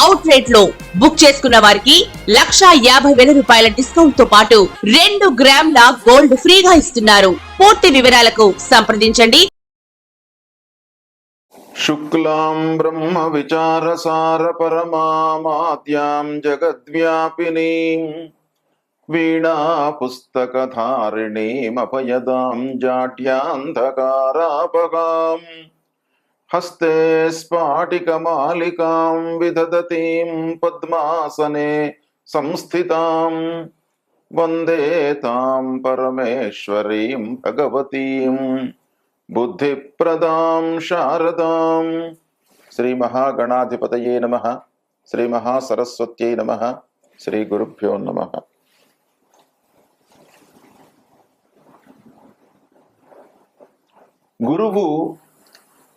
Out రేట్లో book చేసుకున్న వారికి లక్షా యాభై వేల రూపాయల డిస్కౌంట్తో పాటు రెండు గ్రాముల గోల్డ్ ఫ్రీగా ఇస్తున్నారు. పూర్తి వివరాలకు సంప్రదించండి. శుక్లాం బ్రహ్మ విచారసార పరమామాద్యాం జగద్వ్యాపినీం వీణా పుస్తకధారిణీమపయదాం జాడ్యాంధకారాపగాం హస్తే స్ఫాటికమాలికాం విదదతీం పద్మాసనే సంస్థితాం వందే తాం పరమేశ్వరీం భగవతీం. బుద్ధిప్రదాం శారదాం. శ్రీ మహాగణాధిపతయే నమ. శ్రీ మహాసరస్వత్యై నమ. శ్రీ గురుభ్యో నమ. గురువు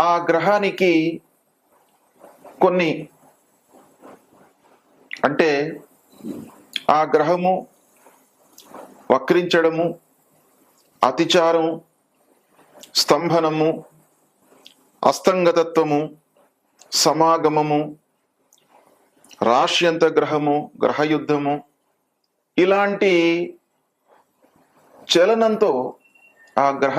ఆ గ్రహానికి కొన్ని అంటే ఆ గ్రహము వక్రించడము అతిచారం స్తంభనము అస్తంగతత్వము సమాగమము రాశ్యంత గ్రహము గ్రహయుద్ధము ఇలాంటి చలనంతో ఆ గ్రహ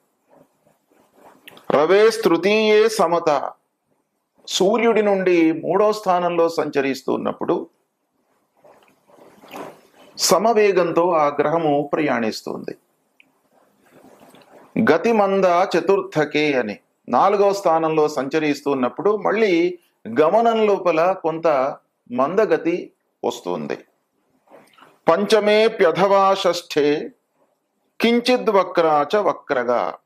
రవే తృతీయే సమత. సూర్యుడి నుండి మూడో స్థానంలో సంచరిస్తూ ఉన్నప్పుడు సమవేగంతో ఆ గ్రహము ప్రయాణిస్తుంది. గతిమంద చతుర్థకే అని నాలుగవ స్థానంలో సంచరిస్తున్నప్పుడు మళ్ళీ గమనం లోపల కొంత మందగతి వస్తుంది. పంచమే ప్యథవా షష్ఠే కించిద్ వక్రాచ వక్రగా.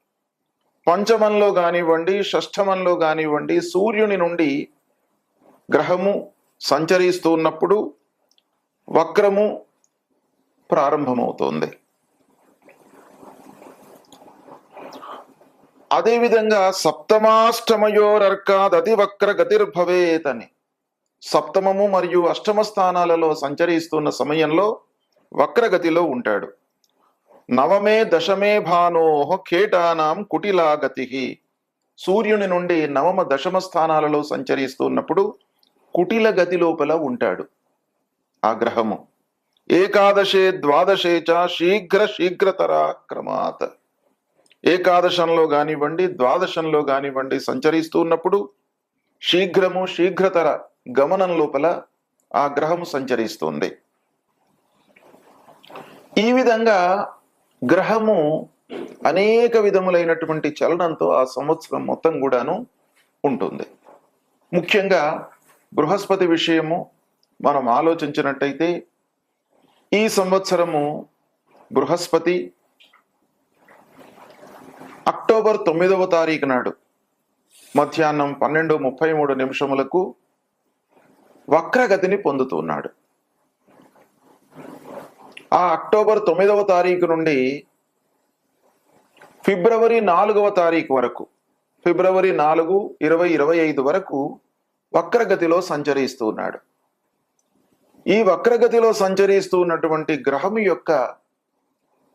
పంచమంలో కానివ్వండి షష్ఠమంలో కానివ్వండి సూర్యుని నుండి గ్రహము సంచరిస్తూ ఉన్నప్పుడు వక్రము ప్రారంభమవుతోంది. అదేవిధంగా సప్తమాష్టమయోరర్కాద్ అతి వక్ర గతిర్భవేత్ అని సప్తమము మరియు అష్టమ స్థానాలలో సంచరిస్తున్న సమయంలో వక్రగతిలో ఉంటాడు. నవమే దశమే భానోహ కేటానాం కుటిలాగతి. సూర్యుని నుండి నవమ దశమ స్థానాలలో సంచరిస్తున్నప్పుడు కుటిల గతి లోపల ఉంటాడు. ఆ గ్రహము. ఏకాదశే ద్వాదశే చ శీఘ్ర శీఘ్రతర క్రమాత్. ఏకాదశంలో కానివ్వండి ద్వాదశంలో కానివ్వండి సంచరిస్తూ ఉన్నప్పుడు శీఘ్రము శీఘ్రతర గమనం లోపల ఆ గ్రహము సంచరిస్తుంది. ఈ విధంగా గ్రహము అనేక విధములైనటువంటి చలనంతో ఆ సంవత్సరం మొత్తం కూడాను ఉంటుంది. ముఖ్యంగా బృహస్పతి విషయము మనం ఆలోచించినట్టయితే ఈ సంవత్సరము బృహస్పతి అక్టోబర్ తొమ్మిదవ తారీఖు నాడు మధ్యాహ్నం పన్నెండు ముప్పై మూడు నిమిషములకు వక్రగతిని పొందుతున్నాడు ఆ అక్టోబర్ తొమ్మిదవ తారీఖు నుండి ఫిబ్రవరి నాలుగవ తారీఖు వరకు ఫిబ్రవరి నాలుగు ఇరవై ఇరవై ఐదు వరకు వక్రగతిలో సంచరిస్తూ ఉన్నాడు. ఈ వక్రగతిలో సంచరిస్తూ ఉన్నటువంటి గ్రహం యొక్క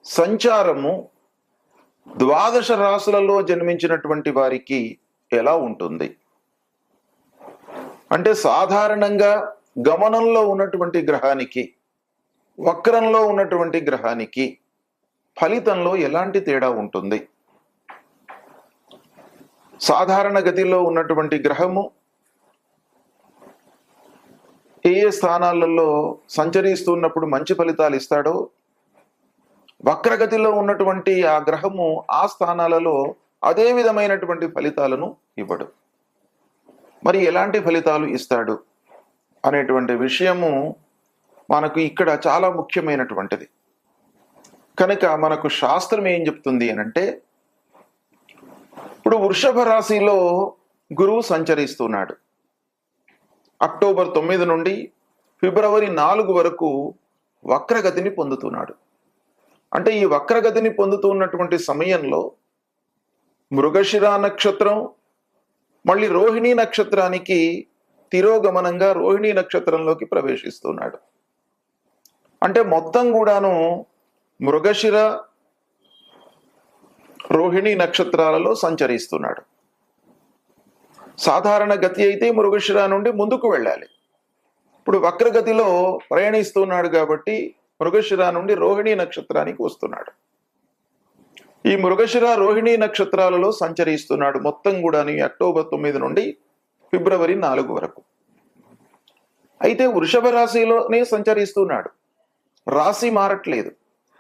సంచారము ద్వాదశ రాశులలో జన్మించినటువంటి వారికి ఎలా ఉంటుంది? అంటే సాధారణంగా గమనంలో ఉన్నటువంటి గ్రహానికి వక్రంలో ఉన్నటువంటి గ్రహానికి ఫలితంలో ఎలాంటి తేడా ఉంటుంది? సాధారణ గతిలో ఉన్నటువంటి గ్రహము ఏ ఏ స్థానాలలో సంచరిస్తున్నప్పుడు మంచి ఫలితాలు ఇస్తాడో వక్రగతిలో ఉన్నటువంటి ఆ గ్రహము ఆ స్థానాలలో అదే విధమైనటువంటి ఫలితాలను ఇవ్వడు. మరి ఎలాంటి ఫలితాలు ఇస్తాడు అనేటువంటి విషయము మనకు ఇక్కడ చాలా ముఖ్యమైనటువంటిది. కనుక మనకు శాస్త్రం ఏం చెప్తుంది అని అంటే ఇప్పుడు వృషభ రాశిలో గురువు సంచరిస్తున్నాడు. అక్టోబర్ తొమ్మిది నుండి ఫిబ్రవరి నాలుగు వరకు వక్రగతిని పొందుతున్నాడు. అంటే ఈ వక్రగతిని పొందుతున్నటువంటి సమయంలో మృగశిర నక్షత్రం మళ్ళీ రోహిణీ నక్షత్రానికి తిరోగమనంగా రోహిణీ నక్షత్రంలోకి ప్రవేశిస్తున్నాడు. అంటే మొత్తం కూడాను మృగశిర రోహిణి నక్షత్రాలలో సంచరిస్తున్నాడు. సాధారణ గతి అయితే మృగశిర నుండి ముందుకు వెళ్ళాలి. ఇప్పుడు వక్రగతిలో ప్రయాణిస్తున్నాడు కాబట్టి మృగశిర నుండి రోహిణి నక్షత్రానికి వస్తున్నాడు. ఈ మృగశిర రోహిణి నక్షత్రాలలో సంచరిస్తున్నాడు మొత్తం కూడా అక్టోబర్ తొమ్మిది నుండి ఫిబ్రవరి నాలుగు వరకు. అయితే వృషభ రాశిలోనే సంచరిస్తున్నాడు. రాశి మారట్లేదు.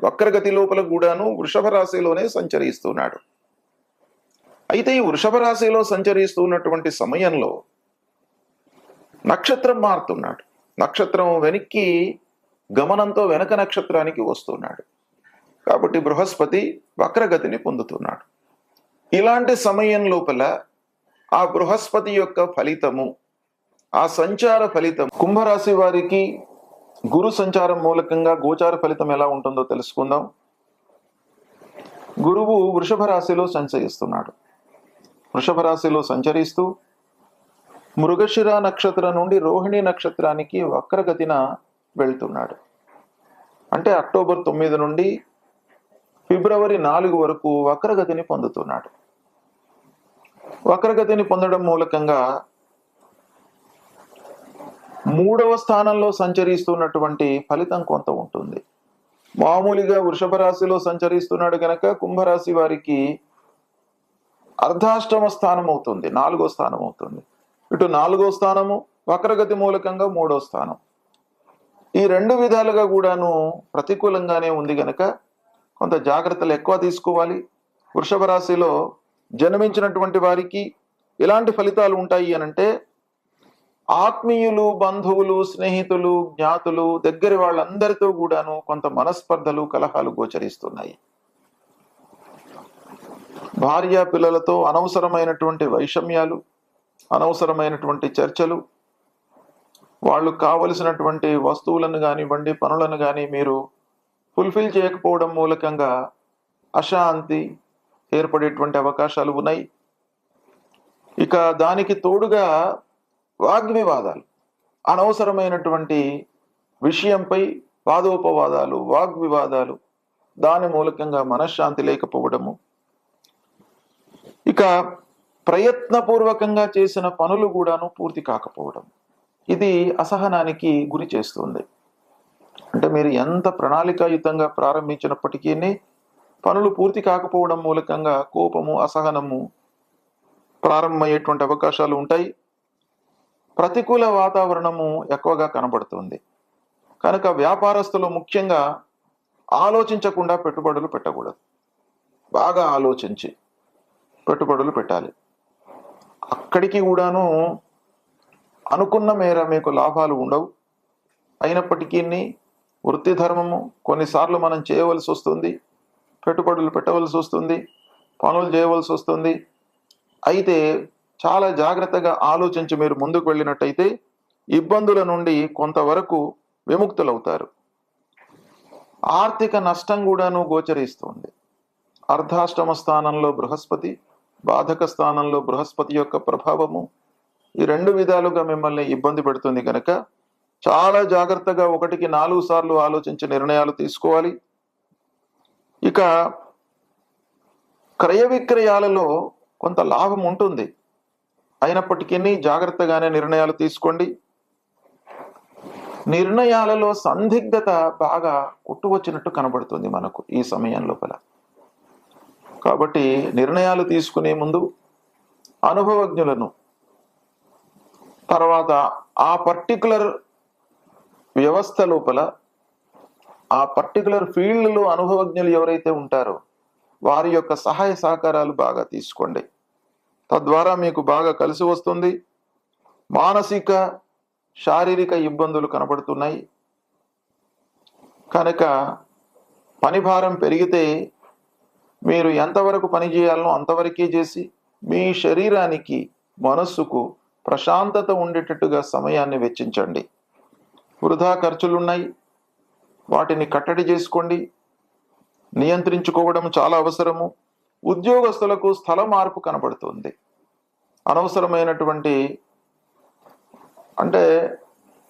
వక్రగతి లోపల కూడాను వృషభ రాశిలోనే సంచరిస్తున్నాడు. అయితే ఈ వృషభ రాశిలో సంచరిస్తున్నటువంటి సమయంలో నక్షత్రం మారుతున్నాడు. నక్షత్రం వెనక్కి గమనంతో వెనక నక్షత్రానికి వస్తున్నాడు. కాబట్టి బృహస్పతి వక్రగతిని పొందుతున్నాడు. ఇలాంటి సమయం లోపల ఆ బృహస్పతి యొక్క ఫలితము ఆ సంచార ఫలితం కుంభరాశి వారికి గురు సంచారం మూలకంగా గోచార ఫలితం ఎలా ఉంటుందో తెలుసుకుందాం. గురువు వృషభ రాశిలో సంచరిస్తున్నాడు. వృషభ రాశిలో సంచరిస్తూ మృగశిర నక్షత్రం నుండి రోహిణి నక్షత్రానికి వక్రగతిన వెళ్తున్నాడు. అంటే అక్టోబర్ తొమ్మిది నుండి ఫిబ్రవరి నాలుగు వరకు వక్రగతిని పొందుతున్నాడు. వక్రగతిని పొందడం మూలకంగా మూడవ స్థానంలో సంచరిస్తున్నటువంటి ఫలితం కొంత ఉంటుంది. మామూలుగా వృషభ రాశిలో సంచరిస్తున్నాడు గనక కుంభరాశి వారికి అర్ధాష్టమ స్థానం అవుతుంది నాలుగో స్థానం అవుతుంది. ఇటు నాలుగో స్థానము వక్రగతి మూలకంగా మూడో స్థానం. ఈ రెండు విధాలుగా కూడాను ప్రతికూలంగానే ఉంది గనక కొంత జాగ్రత్తలు ఎక్కువ తీసుకోవాలి. వృషభ రాశిలో జన్మించినటువంటి వారికి ఎలాంటి ఫలితాలు ఉంటాయి అనంటే ఆత్మీయులు బంధువులు స్నేహితులు జ్ఞాతులు దగ్గర వాళ్ళందరితో కూడాను కొంత మనస్పర్ధలు కలహాలు గోచరిస్తున్నాయి. భార్య పిల్లలతో అనవసరమైనటువంటి వైషమ్యాలు అనవసరమైనటువంటి చర్చలు వాళ్ళు కావలసినటువంటి వస్తువులను కానివ్వండి పనులను కానీ మీరు ఫుల్ఫిల్ చేయకపోవడం మూలకంగా అశాంతి ఏర్పడేటువంటి అవకాశాలు ఉన్నాయి. ఇక దానికి తోడుగా వాగ్వివాదాలు. అనవసరమైనటువంటి విషయంపై వాదోపవాదాలు వాగ్వివాదాలు దాని మూలకంగా మనశ్శాంతి లేకపోవడము. ఇక ప్రయత్నపూర్వకంగా చేసిన పనులు కూడాను పూర్తి కాకపోవడం. ఇది అసహనానికి గురి చేస్తుంది. అంటే మీరు ఎంత ప్రణాళికాయుతంగా ప్రారంభించినప్పటికీ పనులు పూర్తి కాకపోవడం మూలకంగా కోపము అసహనము ప్రారంభమయ్యేటువంటి అవకాశాలు ఉంటాయి. ప్రతికూల వాతావరణము ఎక్కువగా కనబడుతుంది. కనుక వ్యాపారస్తులు ముఖ్యంగా ఆలోచించకుండా పెట్టుబడులు పెట్టకూడదు. బాగా ఆలోచించి పెట్టుబడులు పెట్టాలి. అక్కడికి కూడాను అనుకున్న మేర మీకు లాభాలు ఉండవు. అయినప్పటికీ వృత్తి ధర్మము కొన్నిసార్లు మనం చేయవలసి వస్తుంది. పెట్టుబడులు పెట్టవలసి వస్తుంది. పనులు చేయవలసి వస్తుంది. అయితే చాలా జాగ్రత్తగా ఆలోచించి మీరు ముందుకు వెళ్ళినట్టయితే ఇబ్బందుల నుండి కొంతవరకు విముక్తులవుతారు. ఆర్థిక నష్టం కూడాను గోచరిస్తుంది. అర్ధాష్టమ స్థానంలో బృహస్పతి బాధక స్థానంలో బృహస్పతి యొక్క ప్రభావము ఈ రెండు విధాలుగా మిమ్మల్ని ఇబ్బంది పెడుతుంది కనుక చాలా జాగ్రత్తగా ఒకటికి నాలుగు సార్లు ఆలోచించి నిర్ణయాలు తీసుకోవాలి. ఇక క్రయ విక్రయాలలో కొంత లాభం ఉంటుంది. అయినప్పటికీ జాగ్రత్తగానే నిర్ణయాలు తీసుకోండి. నిర్ణయాలలో సందిగ్ధత బాగా కొట్టువచ్చినట్టు కనబడుతుంది మనకు ఈ సమయం లోపల. కాబట్టి నిర్ణయాలు తీసుకునే ముందు అనుభవజ్ఞులను తర్వాత ఆ పర్టికులర్ వ్యవస్థ లోపల ఆ పర్టికులర్ ఫీల్డ్లో అనుభవజ్ఞులు ఎవరైతే ఉంటారో వారి యొక్క సహాయ సహకారాలు బాగా తీసుకోండి. తద్వారా మీకు బాగా కలిసి వస్తుంది. మానసిక శారీరక ఇబ్బందులు కనబడుతున్నాయి. కనుక పని భారం పెరిగితే మీరు ఎంతవరకు పని చేయాలనో అంతవరకే చేసి మీ శరీరానికి మనస్సుకు ప్రశాంతత ఉండేటట్టుగా సమయాన్ని వెచ్చించండి. వృధా ఖర్చులున్నాయి. వాటిని కట్టడి చేసుకోండి. నియంత్రించుకోవడం చాలా అవసరము. ఉద్యోగస్తులకు స్థల మార్పు కనబడుతుంది. అనవసరమైనటువంటి అంటే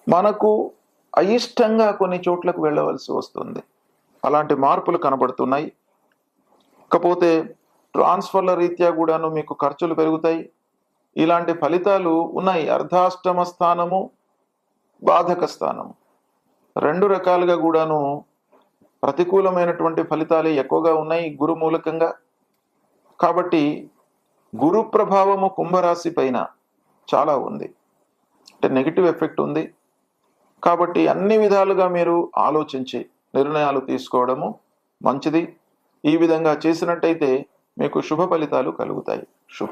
మనకు అయిష్టంగా కొన్ని చోట్లకు వెళ్ళవలసి వస్తుంది. అలాంటి మార్పులు కనబడుతున్నాయి. ఇకపోతే ట్రాన్స్ఫర్ల రీత్యా కూడాను మీకు ఖర్చులు పెరుగుతాయి. ఇలాంటి ఫలితాలు ఉన్నాయి. అర్ధాష్టమ స్థానము బాధక స్థానము. రెండు రకాలుగా కూడాను ప్రతికూలమైనటువంటి ఫలితాలే ఎక్కువగా ఉన్నాయి. గురు మూలకంగా కాబట్టి గురు ప్రభావము కుంభరాశి పైన చాలా ఉంది. అంటే నెగిటివ్ ఎఫెక్ట్ ఉంది. కాబట్టి అన్ని విధాలుగా మీరు ఆలోచించి నిర్ణయాలు తీసుకోవడము మంచిది. ఈ విధంగా చేసినట్టయితే మీకు శుభ ఫలితాలు కలుగుతాయి. శుభం